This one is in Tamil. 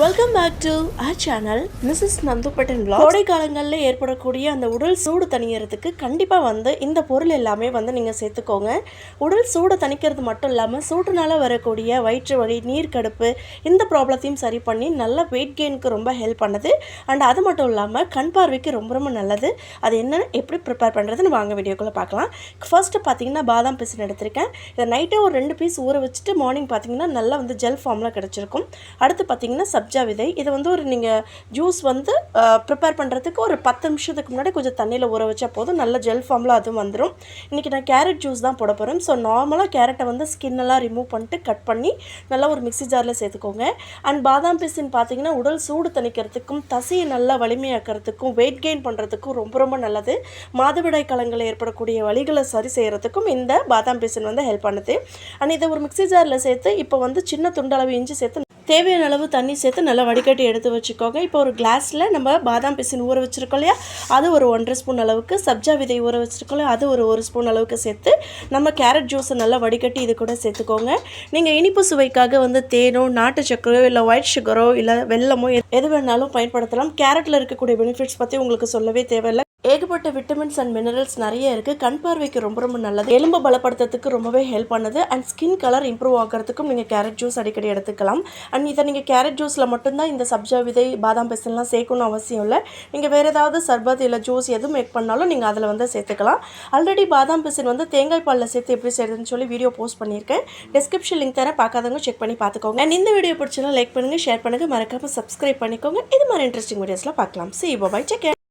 Welcome back to a channel Mrs Nandu button கோடை காலங்களில் ஏற்படக்கூடிய அந்த உடல் சூடு தணிகிறதுக்கு கண்டிப்பாக வந்து இந்த பொருள் எல்லாமே வந்து நீங்கள் சேர்த்துக்கோங்க. உடல் சூடு தணிக்கிறது மட்டும் இல்லாமல் சூட்டுனால் வரக்கூடிய வயிற்று வலி நீர்க்கடுப்பு இந்த ப்ராப்ளத்தையும் சரி பண்ணி நல்ல வெயிட் கெயினுக்கு ரொம்ப ஹெல்ப் பண்ணுது. அண்ட் அது மட்டும் இல்லாமல் கண் பார்வைக்கு ரொம்ப ரொம்ப நல்லது. அது என்ன எப்படி ப்ரிப்பேர் பண்ணுறதுன்னு வாங்க வீடியோக்குள்ளே பார்க்கலாம். ஃபர்ஸ்ட்டு பார்த்தீங்கன்னா பாதாம் பிசின் எடுத்திருக்கேன். இதை நைட்டே ஒரு ரெண்டு பீஸ் ஊற வச்சுட்டு மார்னிங் பார்த்தீங்கன்னா நல்லா வந்து ஜெல் ஃபார்மில் கிடச்சிருக்கும். அடுத்து பார்த்தீங்கன்னா சப்ஜா விதை. இது வந்து ஒரு நீங்கள் ஜூஸ் வந்து ப்ரிப்பேர் பண்ணுறதுக்கு ஒரு பத்து நிமிஷத்துக்கு முன்னாடி கொஞ்சம் தண்ணியில் ஊற வச்சா போதும். நல்ல ஜெல் ஃபார்மில் அதுவும் வந்துடும் இன்றைக்கி நான் கேரட் ஜூஸ் தான் போட போகிறேன் ஸோ நார்மலாக கேரட்டை வந்து ஸ்கின்னெல்லாம் எல்லாம் ரிமூவ் பண்ணிட்டு கட் பண்ணி நல்லா ஒரு மிக்ஸி ஜாரில் சேர்த்துக்கோங்க. அண்ட் பாதாம் பிசின் பார்த்தீங்கன்னா உடல் சூடு தணிக்கிறதுக்கும் தசையை நல்லா வலிமையாக்கிறதுக்கும் வெயிட் கெயின் பண்ணுறதுக்கும் ரொம்ப ரொம்ப நல்லது. மாதவிடாய் காலங்களில் ஏற்படக்கூடிய வழிகளை சரி செய்கிறதுக்கும் இந்த பாதாம் பிசின் வந்து ஹெல்ப் பண்ணுது. அண்ட் இதை ஒரு மிக்ஸி ஜாரில் சேர்த்து இப்போ வந்து சின்ன துண்டளவு இஞ்சி சேர்த்து தேவையான அளவு தண்ணி சேர்த்து நல்லா வடிகட்டி எடுத்து வச்சுக்கோங்க. இப்போ ஒரு கிளாஸில் நம்ம பாதாம் பிசின் ஊற வச்சுருக்கோம் இல்லையா? அது ஒரு ஒன்றரை ஸ்பூன் அளவுக்கு சப்ஜா விதை ஊற வச்சுருக்கோம் இல்லையா? அது ஒரு ஒரு ஸ்பூன் அளவுக்கு சேர்த்து நம்ம கேரட் ஜூஸை நல்லா வடிகட்டி இது கூட சேர்த்துக்கோங்க. நீங்கள் இனிப்பு சுவைக்காக வந்து தேனோ நாட்டு சக்கரையோ இல்லை ஒயிட் சுகரோ இல்லை வெள்ளமோ எது- எது வேணாலும் பயன்படுத்தலாம். கேரட்டில் இருக்கக்கூடிய பெனிஃபிட்ஸ் பற்றி உங்களுக்கு சொல்லவே தேவையில்லை. ஏகப்பட்ட விட்டமின்ஸ் அண்ட் மினரல்ஸ் நிறைய இருக்குது கண் பார்வைக்கு ரொம்ப ரொம்ப நல்லது. எலும்பு பலப்படுத்துறதுக்கு ரொம்பவே ஹெல்ப் பண்ணுது அண்ட் ஸ்கின் கலர் இம்ப்ரூவ் ஆகிறதுக்கும் நீங்கள் கேரட் ஜூஸ் அடிக்கடி எடுத்துக்கலாம். அண்ட் இதை நீங்கள் கேரட் ஜூஸில் மட்டும்தான் இந்த சப்ஜா விதை பாதாம் பெசல்லாம் சேர்க்கணும் அவசியம் இல்லை. நீங்கள் வேறு ஏதாவது சர்பத் இல்லை ஜூஸ் எது மேக் பண்ணாலும் நீங்கள் அதில் வந்து சேர்த்துக்கலாம். ஆல்ரெடி பாதாம் பிசின் வந்து தேங்காய் பாலில் சேர்த்து எப்படி செய்யறதுன்னு சொல்லி வீடியோ போஸ்ட் பண்ணியிருக்கேன். டிஸ்கிரிப்ஷன் லிங்க் தரேன் பார்க்காதவங்க செக் பண்ணி பார்த்துக்கோங்க. அண்ட் இந்த வீடியோ பிடிச்சனா லைக் பண்ணுங்கள் ஷேர் பண்ணுங்கள் மறக்காமல் சப்ஸ்கிரைப் பண்ணிக்கோங்க. இது மாதிரி இன்ட்ரெஸ்டிங் வீடியோஸ்லாம் பார்க்கலாம். சி பாய் செக்